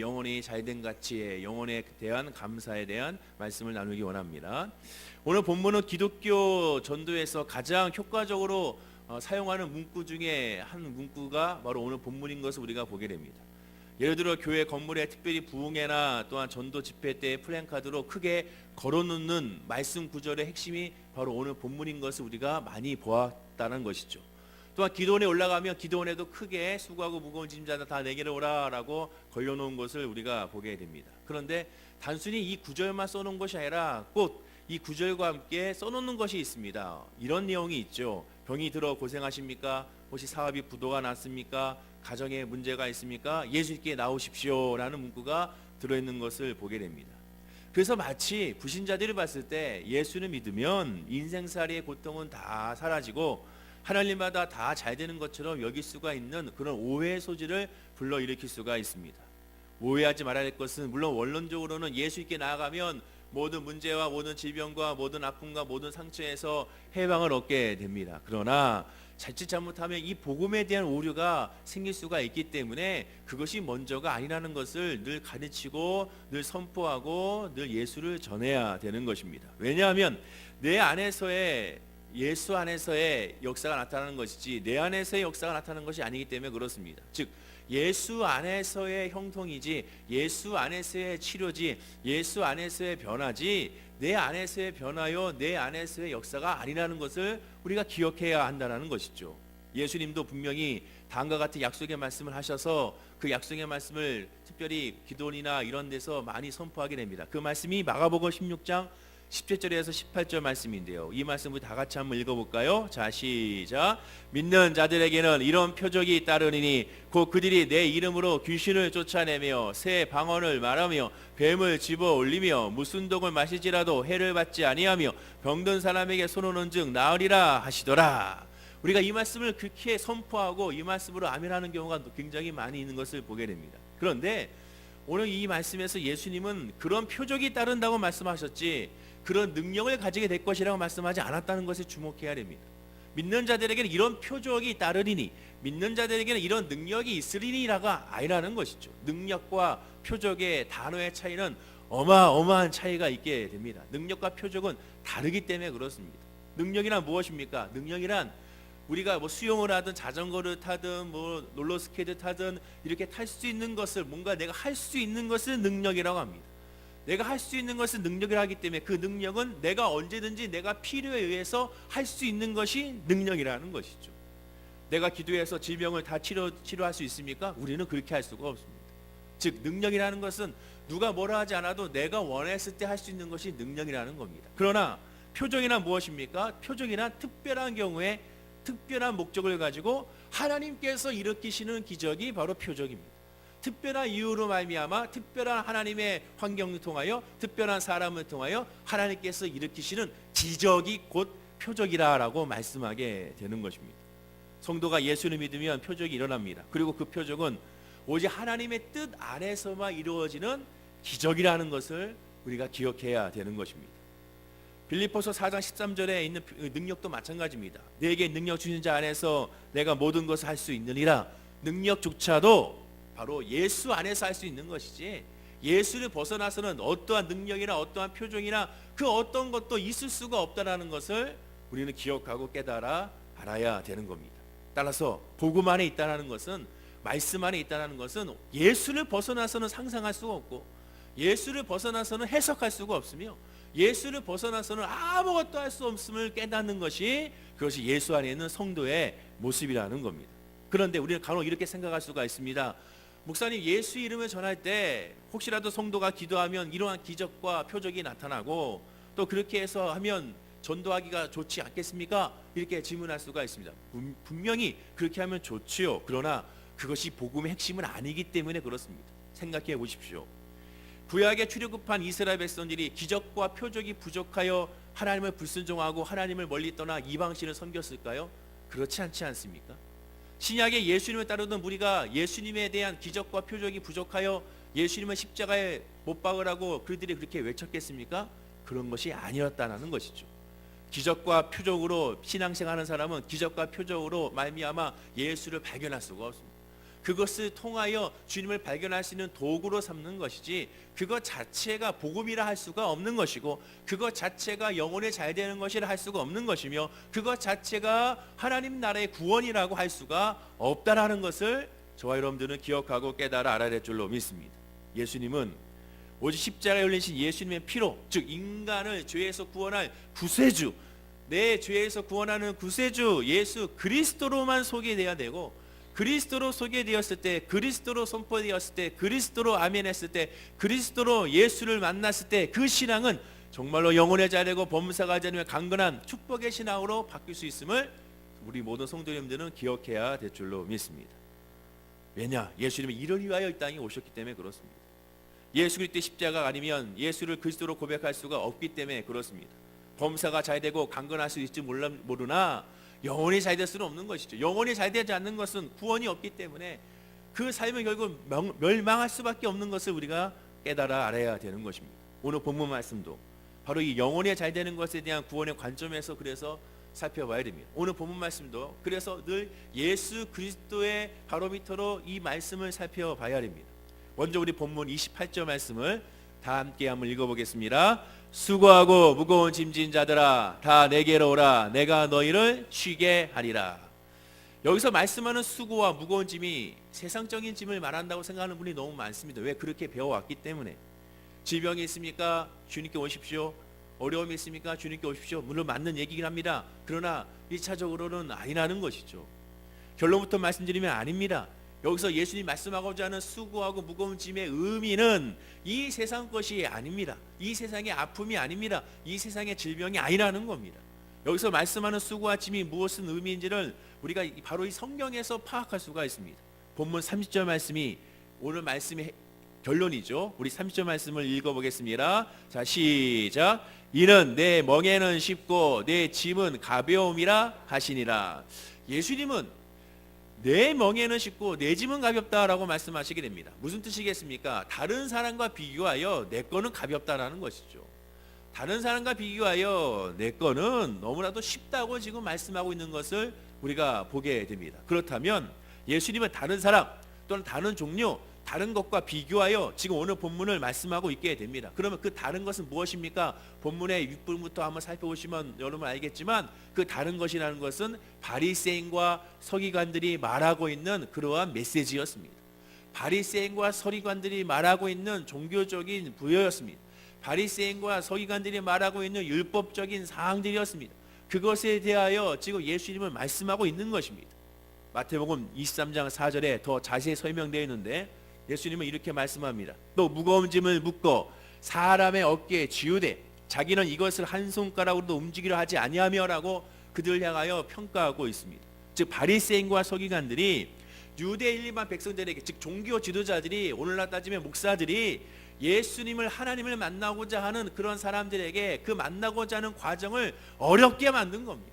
영혼이 잘된 가치에 영혼에 대한 감사에 대한 말씀을 나누기 원합니다. 오늘 본문은 기독교 전도에서 가장 효과적으로 어, 사용하는 문구 중에 한 문구가 바로 오늘 본문인 것을 우리가 보게 됩니다. 예를 들어 교회 건물에 특별히 부흥회나 또한 전도 집회 때 플랜카드로 크게 걸어놓는 말씀 구절의 핵심이 바로 오늘 본문인 것을 우리가 많이 보았다는 것이죠. 또한 기도원에 올라가면 기도원에도 크게 수고하고 무거운 짐자들 다 내게로 오라라고 걸려놓은 것을 우리가 보게 됩니다. 그런데 단순히 이 구절만 써놓은 것이 아니라 꼭 이 구절과 함께 써놓는 것이 있습니다. 이런 내용이 있죠. 병이 들어 고생하십니까? 혹시 사업이 부도가 났습니까? 가정에 문제가 있습니까? 예수님께 나오십시오라는 문구가 들어있는 것을 보게 됩니다. 그래서 마치 부신자들이 봤을 때 예수를 믿으면 인생살이의 고통은 다 사라지고 하나님마다 다 잘 되는 것처럼 여길 수가 있는 그런 오해의 소지를 불러일으킬 수가 있습니다. 오해하지 말아야 할 것은 물론 원론적으로는 예수님께 나아가면 모든 문제와 모든 질병과 모든 아픔과 모든 상처에서 해방을 얻게 됩니다. 그러나 자칫 잘못하면 이 복음에 대한 오류가 생길 수가 있기 때문에 그것이 먼저가 아니라는 것을 늘 가르치고 늘 선포하고 늘 예수를 전해야 되는 것입니다. 왜냐하면 내 안에서의 예수 안에서의 역사가 나타나는 것이지 내 안에서의 역사가 나타나는 것이 아니기 때문에 그렇습니다. 즉 예수 안에서의 형통이지 예수 안에서의 치료지 예수 안에서의 변화지 내 안에서의 변화요 내 안에서의 역사가 아니라는 것을 우리가 기억해야 한다는 것이죠. 예수님도 분명히 다음과 같은 약속의 말씀을 하셔서 그 약속의 말씀을 특별히 기도원이나 이런 데서 많이 선포하게 됩니다. 그 말씀이 마가복음 16장 17절에서 18절 말씀인데요. 이 말씀을 다 같이 한번 읽어볼까요? 자 시작. 믿는 자들에게는 이런 표적이 따르니니 곧 그들이 내 이름으로 귀신을 쫓아내며 새 방언을 말하며 뱀을 집어 올리며 무슨 독을 마시지라도 해를 받지 아니하며 병든 사람에게 손오는 즉 나으리라 하시더라. 우리가 이 말씀을 그렇게 선포하고 이 말씀으로 아멘하는 경우가 굉장히 많이 있는 것을 보게 됩니다. 그런데 오늘 이 말씀에서 예수님은 그런 표적이 따른다고 말씀하셨지 그런 능력을 가지게 될 것이라고 말씀하지 않았다는 것에 주목해야 됩니다. 믿는 자들에게는 이런 표적이 따르리니 믿는 자들에게는 이런 능력이 있으리니라가 아니라는 것이죠. 능력과 표적의 단어의 차이는 어마어마한 차이가 있게 됩니다. 능력과 표적은 다르기 때문에 그렇습니다. 능력이란 무엇입니까? 능력이란 우리가 뭐 수영을 하든 자전거를 타든 뭐 롤러스케이트 타든 이렇게 탈 수 있는 것을 뭔가 내가 할 수 있는 것을 능력이라고 합니다. 내가 할 수 있는 것은 능력이라 하기 때문에 그 능력은 내가 언제든지 내가 필요에 의해서 할 수 있는 것이 능력이라는 것이죠. 내가 기도해서 질병을 다 치료 치료할 수 있습니까? 우리는 그렇게 할 수가 없습니다. 즉 능력이라는 것은 누가 뭐라 하지 않아도 내가 원했을 때 할 수 있는 것이 능력이라는 겁니다. 그러나 표적이란 무엇입니까? 표적이란 특별한 경우에 특별한 목적을 가지고 하나님께서 일으키시는 기적이 바로 표적입니다. 특별한 이유로 말미암아 특별한 하나님의 환경을 통하여 특별한 사람을 통하여 하나님께서 일으키시는 기적이 곧 표적이라라고 말씀하게 되는 것입니다. 성도가 예수를 믿으면 표적이 일어납니다. 그리고 그 표적은 오직 하나님의 뜻 안에서만 이루어지는 기적이라는 것을 우리가 기억해야 되는 것입니다. 빌리포서 4장 13절에 있는 능력도 마찬가지입니다. 내게 능력 주신 자 안에서 내가 모든 것을 할 수 있느니라. 능력조차도 바로 예수 안에서 할 수 있는 것이지 예수를 벗어나서는 어떠한 능력이나 어떠한 표정이나 그 어떤 것도 있을 수가 없다라는 것을 우리는 기억하고 깨달아 알아야 되는 겁니다. 따라서 복음 안에 있다라는 것은 말씀 안에 있다라는 것은 예수를 벗어나서는 상상할 수가 없고 예수를 벗어나서는 해석할 수가 없으며 예수를 벗어나서는 아무것도 할 수 없음을 깨닫는 것이 그것이 예수 안에 있는 성도의 모습이라는 겁니다. 그런데 우리는 간혹 이렇게 생각할 수가 있습니다. 목사님 예수 이름을 전할 때 혹시라도 성도가 기도하면 이러한 기적과 표적이 나타나고 또 그렇게 해서 하면 전도하기가 좋지 않겠습니까? 이렇게 질문할 수가 있습니다. 분- 분명히 그렇게 하면 좋지요. 그러나 그것이 복음의 핵심은 아니기 때문에 그렇습니다. 생각해 보십시오. 구약에 출애굽한 이스라엘 백성들이 기적과 표적이 부족하여 하나님을 불순종하고 하나님을 멀리 떠나 이방신을 섬겼을까요? 그렇지 않지 않습니까? 신약에 예수님을 따르던 무리가 예수님에 대한 기적과 표적이 부족하여 예수님을 십자가에 못 박으라고 그들이 그렇게 외쳤겠습니까? 그런 것이 아니었다는 것이죠. 기적과 표적으로 신앙생활하는 사람은 기적과 표적으로 말미암아 예수를 발견할 수가 없습니다. 그것을 통하여 주님을 발견할 수 있는 도구로 삼는 것이지 그것 자체가 복음이라 할 수가 없는 것이고 그것 자체가 영혼에 잘 되는 것이라 할 수가 없는 것이며 그것 자체가 하나님 나라의 구원이라고 할 수가 없다라는 것을 저와 여러분들은 기억하고 깨달아 알아야 될 줄로 믿습니다. 예수님은 오직 십자가에 열리신 예수님의 피로 즉 인간을 죄에서 구원할 구세주 내 죄에서 구원하는 구세주 예수 그리스도로만 소개돼야 되고 그리스도로 소개되었을 때 그리스도로 선포되었을 때 그리스도로 아멘했을 때 그리스도로 예수를 만났을 때 그 신앙은 정말로 영혼의 자되고 범사가 자되며 강건한 축복의 신앙으로 바뀔 수 있음을 우리 모든 성도님들은 기억해야 될 줄로 믿습니다. 왜냐? 예수님이 이를 위하여 이 땅에 오셨기 때문에 그렇습니다. 예수 그리스도의 십자가가 아니면 예수를 그리스도로 고백할 수가 없기 때문에 그렇습니다. 범사가 잘 되고 강건할 수 있을지 모르나 영혼이 잘될 수는 없는 것이죠. 영혼이 잘 되지 않는 것은 구원이 없기 때문에 그 삶은 결국 명- 멸망할 수밖에 없는 것을 우리가 깨달아 알아야 되는 것입니다. 오늘 본문 말씀도 바로 이 영혼이 잘 되는 것에 대한 구원의 관점에서 그래서 살펴봐야 됩니다. 오늘 본문 말씀도 그래서 늘 예수 그리스도의 바로미터로 이 말씀을 살펴봐야 됩니다. 먼저 우리 본문 28절 말씀을 다 함께 한번 읽어보겠습니다. 수고하고 무거운 짐진 자들아 다 내게로 오라 내가 너희를 쉬게 하리라. 여기서 말씀하는 수고와 무거운 짐이 세상적인 짐을 말한다고 생각하는 분이 너무 많습니다. 왜 그렇게 배워왔기 때문에 질병이 있습니까? 주님께 오십시오. 어려움이 있습니까? 주님께 오십시오. 물론 맞는 얘기긴 합니다. 그러나 1차적으로는 아니라는 것이죠. 결론부터 말씀드리면 아닙니다. 여기서 예수님 말씀하고자 하는 수고하고 무거운 짐의 의미는 이 세상 것이 아닙니다. 이 세상의 아픔이 아닙니다. 이 세상의 질병이 아니라는 겁니다. 여기서 말씀하는 수고와 짐이 무엇은 의미인지를 우리가 이- 바로 이 성경에서 파악할 수가 있습니다. 본문 30절 말씀이 오늘 말씀의 결론이죠. 우리 30절 말씀을 읽어보겠습니다. 자 시작. 이는 내 멍에는 쉽고 내 짐은 가벼움이라 하시니라. 예수님은 내 멍에는 쉽고 내 짐은 가볍다라고 말씀하시게 됩니다. 무슨 뜻이겠습니까? 다른 사람과 비교하여 내 거는 가볍다라는 것이죠. 다른 사람과 비교하여 내 거는 너무나도 쉽다고 지금 말씀하고 있는 것을 우리가 보게 됩니다. 그렇다면 예수님은 다른 사람 또는 다른 종류 다른 것과 비교하여 지금 오늘 본문을 말씀하고 있게 됩니다. 그러면 그 다른 것은 무엇입니까? 본문의 6분부터 한번 살펴보시면 여러분 알겠지만 그 다른 것이라는 것은 바리새인과 서기관들이 말하고 있는 그러한 메시지였습니다. 바리새인과 서기관들이 말하고 있는 종교적인 부여였습니다. 바리새인과 서기관들이 말하고 있는 율법적인 사항들이었습니다. 그것에 대하여 지금 예수님은 말씀하고 있는 것입니다. 마태복음 23장 4절에 더 자세히 설명되어 있는데 예수님은 이렇게 말씀합니다. 또 무거운 짐을 묶어 사람의 어깨에 쥐우되 자기는 이것을 한 손가락으로도 움직이려 하지 아니하며라고 그들 향하여 평가하고 있습니다. 즉 바리새인과 서기관들이 유대 일반 백성들에게 즉 종교 지도자들이 오늘날 따지면 목사들이 예수님을 하나님을 만나고자 하는 그런 사람들에게 그 만나고자 하는 과정을 어렵게 만든 겁니다.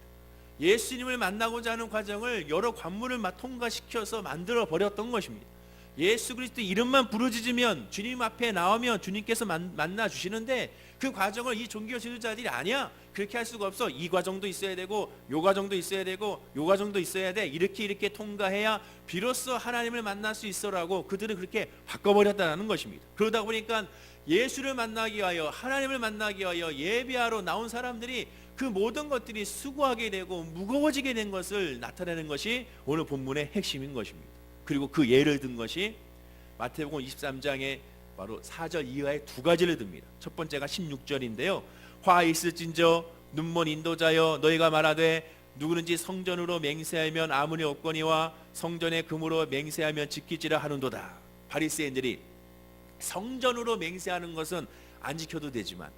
예수님을 만나고자 하는 과정을 여러 관문을 막 통과시켜서 만들어 버렸던 것입니다. 예수 그리스도 이름만 부르짖으면 주님 앞에 나오면 주님께서 만, 만나 주시는데 그 과정을 이 종교 지도자들이 아니야. 그렇게 할 수가 없어. 이 과정도 있어야 되고 요 과정도 있어야 되고 요 과정도 있어야 돼. 이렇게 이렇게 통과해야 비로소 하나님을 만날 수 있어라고 그들은 그렇게 바꿔버렸다는 것입니다. 그러다 보니까 예수를 만나기 위하여 하나님을 만나기 위하여 예배하러 나온 사람들이 그 모든 것들이 수고하게 되고 무거워지게 된 것을 나타내는 것이 오늘 본문의 핵심인 것입니다 그리고 그 예를 든 것이 마태복음 23장에 바로 4절 이하의 두 가지를 듭니다. 첫 번째가 16절인데요. 화 있을진저 눈먼 인도자여 너희가 말하되 누구든지 성전으로 맹세하면 아무리 없거니와 성전의 금으로 맹세하면 지키지라 하는도다. 바리새인들이 성전으로 맹세하는 것은 안 지켜도 되지만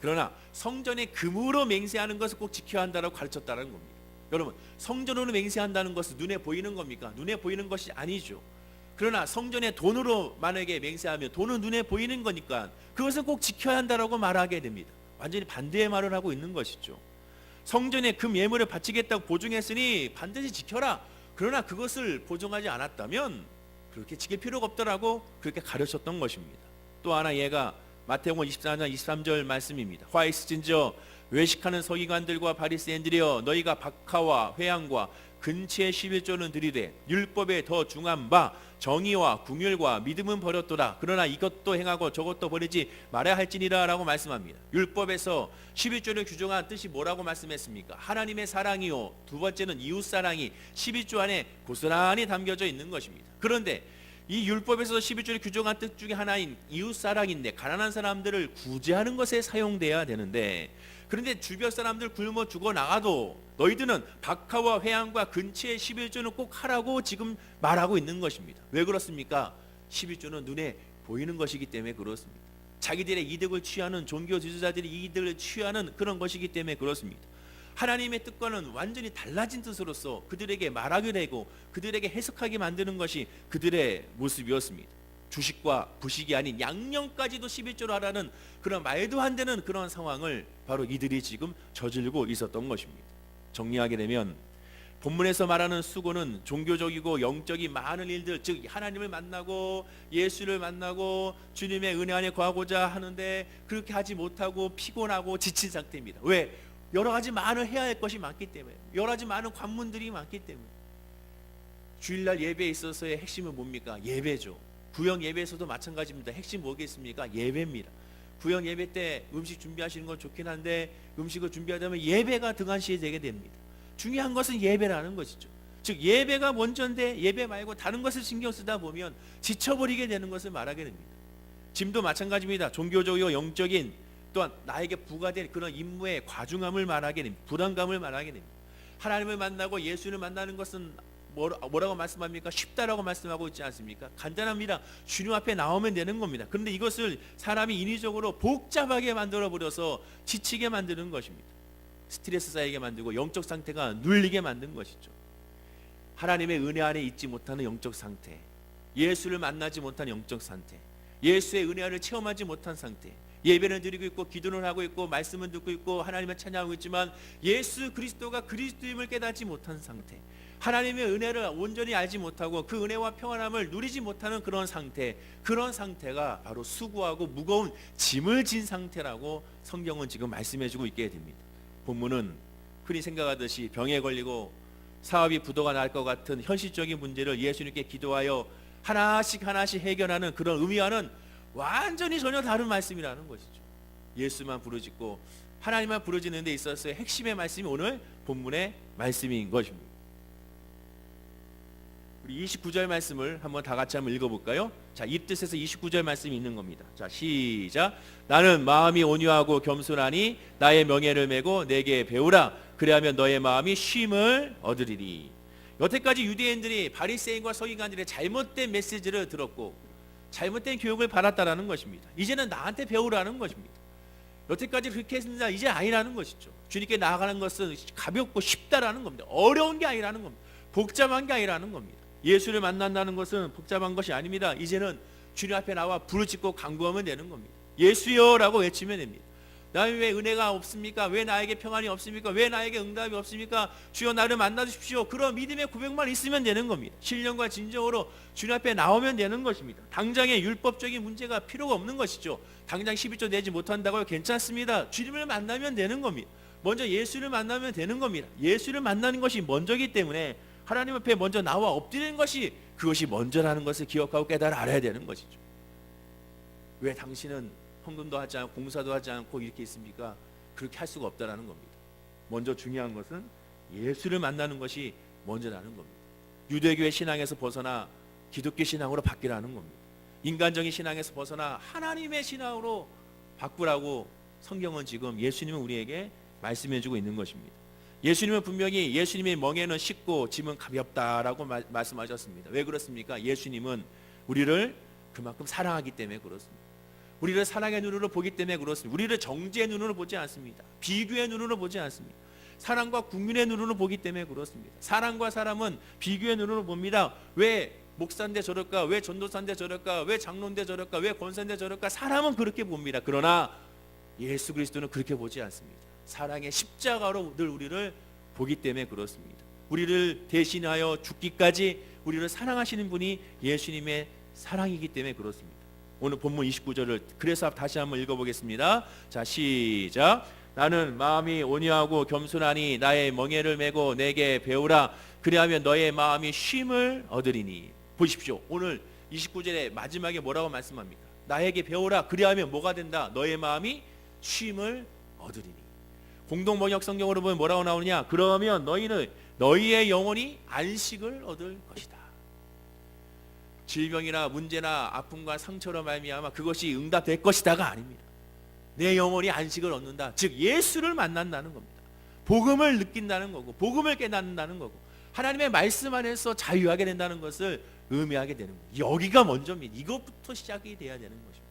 그러나 성전의 금으로 맹세하는 것을 꼭 지켜야 한다라고 가르쳤다는 겁니다. 여러분 성전으로 맹세한다는 것은 눈에 보이는 겁니까? 눈에 보이는 것이 아니죠. 그러나 성전의 돈으로 만약에 맹세하면 돈은 눈에 보이는 거니까 그것은 꼭 지켜야 한다라고 말하게 됩니다. 완전히 반대의 말을 하고 있는 것이죠. 성전에 금 예물을 바치겠다고 보증했으니 반드시 지켜라. 그러나 그것을 보증하지 않았다면 그렇게 지킬 필요가 없더라고 그렇게 가르쳤던 것입니다. 또 하나 얘가 마태복음 24장 23절 말씀입니다. 화이스진저 외식하는 서기관들과 바리새인들이여 너희가 박하와 회양과 근치의 11조는 들이되 율법에 더 중한 바 정의와 궁율과 믿음은 버렸도다. 그러나 이것도 행하고 저것도 버리지 말아야 할지니라 라고 말씀합니다. 율법에서 11조를 규정한 뜻이 뭐라고 말씀했습니까? 하나님의 사랑이요. 두 번째는 이웃 사랑이 11조 안에 고스란히 담겨져 있는 것입니다. 그런데 이 율법에서 11조를 규정한 뜻 중에 하나인 이웃 사랑인데 가난한 사람들을 구제하는 것에 사용돼야 되는데 그런데 주변 사람들 굶어 죽어 나가도 너희들은 박하와 회양과 근처의 11조는 꼭 하라고 지금 말하고 있는 것입니다. 왜 그렇습니까? 11조는 눈에 보이는 것이기 때문에 그렇습니다. 자기들의 이득을 취하는 종교 지도자들이 이득을 취하는 그런 것이기 때문에 그렇습니다. 하나님의 뜻과는 완전히 달라진 뜻으로서 그들에게 말하게 되고 그들에게 해석하게 만드는 것이 그들의 모습이었습니다. 주식과 부식이 아닌 양념까지도 11조로 하라는 그런 말도 안 되는 그런 상황을 바로 이들이 지금 저질고 있었던 것입니다. 정리하게 되면 본문에서 말하는 수고는 종교적이고 영적인 많은 일들 즉 하나님을 만나고 예수를 만나고 주님의 은혜 안에 거하고자 하는데 그렇게 하지 못하고 피곤하고 지친 상태입니다. 왜? 여러 가지 많은 해야 할 것이 많기 때문에 여러 가지 많은 관문들이 많기 때문에 주일날 예배에 있어서의 핵심은 뭡니까? 예배죠. 구역 예배에서도 마찬가지입니다. 핵심 뭐겠습니까? 예배입니다. 구역 예배 때 음식 준비하시는 건 좋긴 한데 음식을 준비하려면 예배가 등한시에 되게 됩니다. 중요한 것은 예배라는 것이죠. 즉 예배가 먼저인데 예배 말고 다른 것을 신경 쓰다 보면 지쳐버리게 되는 것을 말하게 됩니다. 짐도 마찬가지입니다. 종교적이고 영적인 또한 나에게 부과된 그런 임무의 과중함을 말하게 됩니다. 부담감을 말하게 됩니다. 하나님을 만나고 예수를 만나는 것은 뭐라- 뭐라고 말씀합니까? 쉽다라고 말씀하고 있지 않습니까? 간단합니다. 주님 앞에 나오면 되는 겁니다. 그런데 이것을 사람이 인위적으로 복잡하게 만들어 버려서 지치게 만드는 것입니다. 스트레스 쌓이게 만들고 영적 상태가 눌리게 만든 것이죠. 하나님의 은혜 안에 있지 못하는 영적 상태, 예수를 만나지 못한 영적 상태, 예수의 은혜 안을 체험하지 못한 상태, 예배를 드리고 있고 기도를 하고 있고 말씀을 듣고 있고 하나님을 찬양하고 있지만 예수 그리스도가 그리스도임을 깨닫지 못한 상태, 하나님의 은혜를 온전히 알지 못하고 그 은혜와 평안함을 누리지 못하는 그런 상태, 그런 상태가 바로 수고하고 무거운 짐을 진 상태라고 성경은 지금 말씀해 주고 있게 됩니다. 본문은 흔히 생각하듯이 병에 걸리고 사업이 부도가 날 것 같은 현실적인 문제를 예수님께 기도하여 하나씩 하나씩 해결하는 그런 의미와는 완전히 전혀 다른 말씀이라는 것이죠. 예수만 부르짖고 하나님만 부르짖는 데 있어서의 핵심의 말씀이 오늘 본문의 말씀인 것입니다. 우리 29절 말씀을 한번 다 같이 한번 읽어볼까요? 자, 이 뜻에서 29절 말씀이 있는 겁니다. 자, 시작. 나는 마음이 온유하고 겸손하니 나의 명예를 메고 내게 배우라. 그리하면 너의 마음이 쉼을 얻으리니. 여태까지 유대인들이 바리새인과 서기관들의 잘못된 메시지를 들었고 잘못된 교육을 받았다라는 것입니다. 이제는 나한테 배우라는 것입니다. 여태까지 그렇게 했습니다. 이제 아니라는 것이죠. 주님께 나아가는 것은 가볍고 쉽다라는 겁니다. 어려운 게 아니라는 겁니다. 복잡한 게 아니라는 겁니다. 예수를 만난다는 것은 복잡한 것이 아닙니다. 이제는 주님 앞에 나와 부르짖고 간구하면 되는 겁니다. 예수여라고 외치면 됩니다. 나는 왜 은혜가 없습니까? 왜 나에게 평안이 없습니까? 왜 나에게 응답이 없습니까? 주여 나를 만나 주십시오. 그런 믿음의 고백만 있으면 되는 겁니다. 신령과 진정으로 주님 앞에 나오면 되는 것입니다. 당장의 율법적인 문제가 필요가 없는 것이죠. 당장 12조 내지 못한다고요? 괜찮습니다. 주님을 만나면 되는 겁니다. 먼저 예수를 만나면 되는 겁니다. 예수를 만나는 것이 먼저기 때문에 하나님 앞에 먼저 나와 엎드리는 것이 그것이 먼저라는 것을 기억하고 깨달아 알아야 되는 것이죠. 왜 당신은 헌금도 하지 않고 공사도 하지 않고 이렇게 있습니까? 그렇게 할 수가 없다라는 겁니다. 먼저 중요한 것은 예수를 만나는 것이 먼저라는 겁니다. 유대교의 신앙에서 벗어나 기독교 신앙으로 바뀌라는 겁니다. 인간적인 신앙에서 벗어나 하나님의 신앙으로 바꾸라고 성경은 지금 예수님은 우리에게 말씀해 주고 있는 것입니다. 예수님은 분명히 예수님의 멍에는 쉽고 짐은 가볍다라고 마- 말씀하셨습니다. 왜 그렇습니까? 예수님은 우리를 그만큼 사랑하기 때문에 그렇습니다. 우리를 사랑의 눈으로 보기 때문에 그렇습니다. 우리를 정죄의 눈으로 보지 않습니다. 비교의 눈으로 보지 않습니다. 사랑과 국민의 눈으로 보기 때문에 그렇습니다. 사랑과 사람은 비교의 눈으로 봅니다. 왜 목사인데 저럴까? 왜 전도사인데 저럴까? 왜 장로인데 저럴까? 왜 권사인데 저럴까? 사람은 그렇게 봅니다. 그러나 예수 그리스도는 그렇게 보지 않습니다. 사랑의 십자가로 늘 우리를 보기 때문에 그렇습니다. 우리를 대신하여 죽기까지 우리를 사랑하시는 분이 예수님의 사랑이기 때문에 그렇습니다. 오늘 본문 29절을 그래서 다시 한번 읽어보겠습니다. 자 시작. 나는 마음이 온유하고 겸손하니 나의 멍에를 메고 내게 배우라. 그리하면 너의 마음이 쉼을 얻으리니. 보십시오. 오늘 29절에 마지막에 뭐라고 말씀합니까? 나에게 배우라. 그리하면 뭐가 된다? 너의 마음이 쉼을 얻으리니. 공동 번역 성경으로 보면 뭐라고 나오느냐? 그러면 너희는 너희의 영혼이 안식을 얻을 것이다 질병이나 문제나 아픔과 상처로 말미암아 그것이 응답될 것이다가 아닙니다. 내 영혼이 안식을 얻는다. 즉 예수를 만난다는 겁니다. 복음을 느낀다는 거고 복음을 깨닫는다는 거고 하나님의 말씀 안에서 자유하게 된다는 것을 의미하게 되는 거예요. 여기가 먼저입니다. 이것부터 시작이 돼야 되는 것입니다.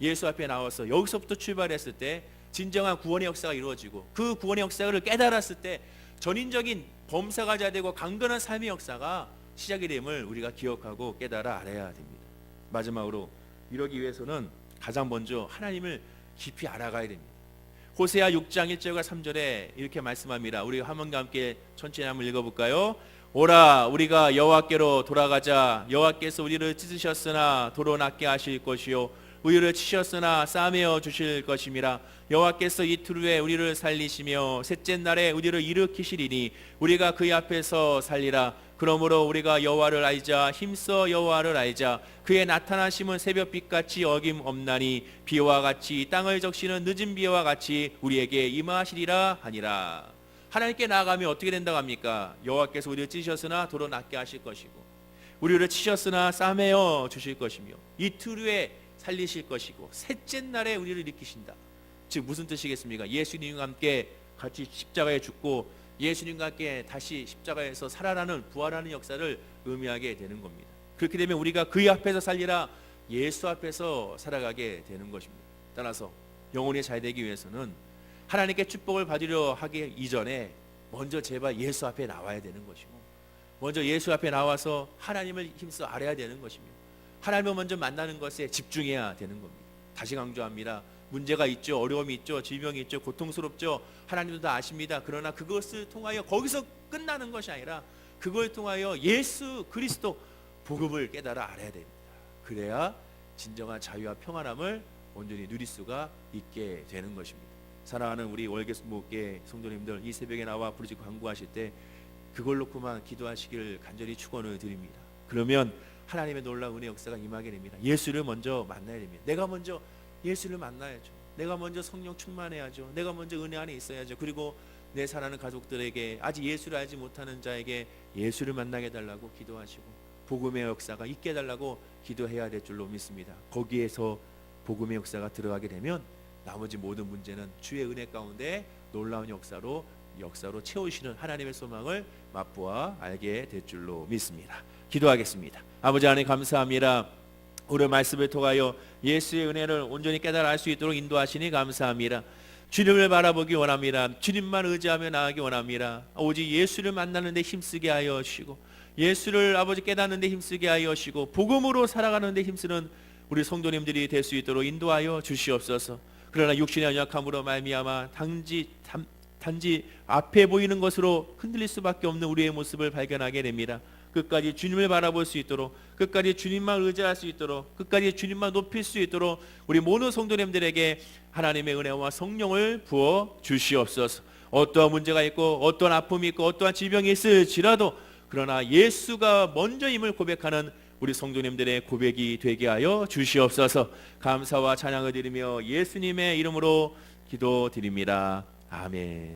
예수 앞에 나와서 여기서부터 출발했을 때 진정한 구원의 역사가 이루어지고 그 구원의 역사를 깨달았을 때 전인적인 범사가 되고 강건한 삶의 역사가 시작이 됨을 우리가 기억하고 깨달아 알아야 됩니다. 마지막으로 이러기 위해서는 가장 먼저 하나님을 깊이 알아가야 됩니다. 호세아 6장 1절과 3절에 이렇게 말씀합니다. 우리 화면과 함께 천천히 한번 읽어볼까요? 오라 우리가 여호와께로 돌아가자 여호와께서 우리를 찢으셨으나 도로 낫게 하실 것이요 우리를 치셨으나 싸매어 주실 것임이라 여호와께서 이틀 후에 우리를 살리시며 셋째 날에 우리를 일으키시리니 우리가 그의 앞에서 살리라. 그러므로 우리가 여호와를 알자 힘써 여호와를 알자. 그의 나타나심은 새벽빛같이 어김없나니 비와 같이 땅을 적시는 늦은 비와 같이 우리에게 임하시리라 하니라. 하나님께 나아가면 어떻게 된다고 합니까? 여호와께서 우리를 찢으셨으나 도로 낫게 하실 것이고 우리를 치셨으나 싸매어 주실 것이며 이틀 후에 살리실 것이고 셋째 날에 우리를 일으키신다. 즉 무슨 뜻이겠습니까? 예수님과 함께 같이 십자가에 죽고 예수님과 함께 다시 십자가에서 살아나는 부활하는 역사를 의미하게 되는 겁니다. 그렇게 되면 우리가 그의 앞에서 살리라 예수 앞에서 살아가게 되는 것입니다. 따라서 영혼이 잘 되기 위해서는 하나님께 축복을 받으려 하기 이전에 먼저 제발 예수 앞에 나와야 되는 것이고 먼저 예수 앞에 나와서 하나님을 힘써 알아야 되는 것입니다. 하나님을 먼저 만나는 것에 집중해야 되는 겁니다. 다시 강조합니다. 문제가 있죠. 어려움이 있죠. 질병이 있죠. 고통스럽죠. 하나님도 다 아십니다. 그러나 그것을 통하여 거기서 끝나는 것이 아니라 그걸 통하여 예수 그리스도 복음을 깨달아 알아야 됩니다. 그래야 진정한 자유와 평안함을 온전히 누릴 수가 있게 되는 것입니다. 사랑하는 우리 월계수목계 성도님들 이 새벽에 나와 부르짖 광고하실 때 그걸 놓고만 기도하시길 간절히 축원을 드립니다. 그러면 하나님의 놀라운 은혜 역사가 임하게 됩니다. 예수를 먼저 만나야 됩니다. 내가 먼저 예수를 만나야죠. 내가 먼저 성령 충만해야죠. 내가 먼저 은혜 안에 있어야죠. 그리고 내 사랑하는 가족들에게 아직 예수를 알지 못하는 자에게 예수를 만나게 달라고 기도하시고 복음의 역사가 있게 해달라고 기도해야 될 줄로 믿습니다. 거기에서 복음의 역사가 들어가게 되면 나머지 모든 문제는 주의 은혜 가운데 놀라운 역사로 역사로 채우시는 하나님의 소망을 맛보아 알게 될 줄로 믿습니다. 기도하겠습니다. 아버지 하나님 감사합니다. 오늘 말씀을 통하여 예수의 은혜를 온전히 깨달아 알 수 있도록 인도하시니 감사합니다. 주님을 바라보기 원합니다. 주님만 의지하며 나가기 원합니다. 오직 예수를 만나는 데 힘쓰게 하여 주시고 예수를 아버지 깨닫는 데 힘쓰게 하여 주시고 복음으로 살아가는 데 힘쓰는 우리 성도님들이 될 수 있도록 인도하여 주시옵소서. 그러나 육신의 연약함으로 말미암아 단지 단, 단지 앞에 보이는 것으로 흔들릴 수밖에 없는 우리의 모습을 발견하게 됩니다. 끝까지 주님을 바라볼 수 있도록 끝까지 주님만 의지할 수 있도록 끝까지 주님만 높일 수 있도록 우리 모든 성도님들에게 하나님의 은혜와 성령을 부어 주시옵소서. 어떠한 문제가 있고 어떠한 아픔이 있고 어떠한 질병이 있을지라도 그러나 예수가 먼저임을 고백하는 우리 성도님들의 고백이 되게 하여 주시옵소서. 감사와 찬양을 드리며 예수님의 이름으로 기도드립니다. 아멘.